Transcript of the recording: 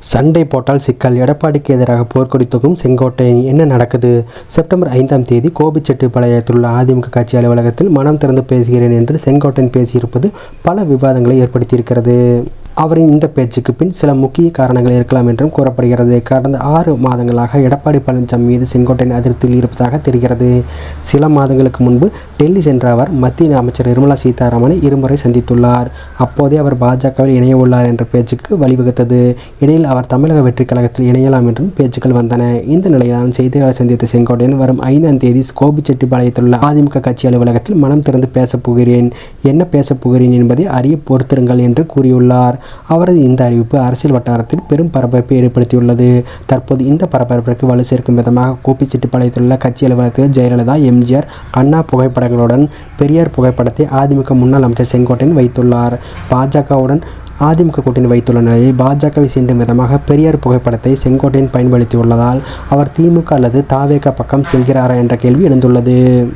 சண்டை போட்டால் சிக்கல். எடப்பாடிக்கு எதிராக போர்க்கொடி தொகும் செங்கோட்டையன். என்ன நடக்குது? செப்டம்பர் ஐந்தாம் தேதி கோபிச்செட்டிப்பாளையத்தில் உள்ள அதிமுக கட்சி அலுவலகத்தில் மனம் திறந்து பேசுகிறேன் என்று செங்கோட்டையன் பேசியிருப்பது பல விவாதங்களை ஏற்படுத்தியிருக்கிறது. அவரின் இந்த பேச்சுக்கு பின் சில முக்கிய காரணங்கள் இருக்கலாம் என்றும் கூறப்படுகிறது. கடந்த ஆறு மாதங்களாக எடப்பாடி பழனிசாமி மீது செங்கோட்டையின் அதிருப்தியில் இருப்பதாக தெரிகிறது. சில மாதங்களுக்கு முன்பு டெல்லி சென்ற அவர் மத்திய அமைச்சர் நிர்மலா சீதாராமனை இருமுறை சந்தித்துள்ளார். அப்போதே அவர் பாஜகவில் இணைய உள்ளார் என்ற பேச்சுக்கு வழிவகுத்தது. இடையில் அவர் தமிழக வெற்றிக் கழகத்தில் இணையலாம் என்றும் பேச்சுக்கள் வந்தன. இந்த நிலையில்தான் செய்தியாளர் சந்தித்த செங்கோட்டையன் வரும் ஐந்தாம் தேதி கோபிச்செட்டிப்பாளையத்தில் உள்ள அதிமுக கட்சி அலுவலகத்தில் மனம் திறந்து பேசப் போகிறேன். என்ன பேசப் போகிறேன் என்பதை அறிய பொறுத்திருங்கள் என்று கூறியுள்ளார். அவரது இந்த அறிவிப்பு அரசியல் வட்டாரத்தில் பெரும் பரபரப்பை ஏற்படுத்தியுள்ளது. தற்போது இந்த பரபரப்பிற்கு வலு சேர்க்கும் விதமாக கோபிச்செட்டிப்பாளையத்தில் உள்ள கட்சி அலுவலகத்தில் ஜெயலலிதா எம்ஜிஆர் அண்ணா புகைப்படங்களுடன் பெரியார் புகைப்படத்தை அதிமுக முன்னாள் அமைச்சர் செங்கோட்டையன் வைத்துள்ளார். பாஜகவுடன் அதிமுக கூட்டணி வைத்துள்ள நிலையில் பாஜகவை சீண்டும் விதமாக பெரியார் புகைப்படத்தை செங்கோட்டையன் பயன்படுத்தியுள்ளதால் அவர் திமுக அல்லது தாவேக பக்கம் செல்கிறாரா என்ற கேள்வி எழுந்துள்ளது.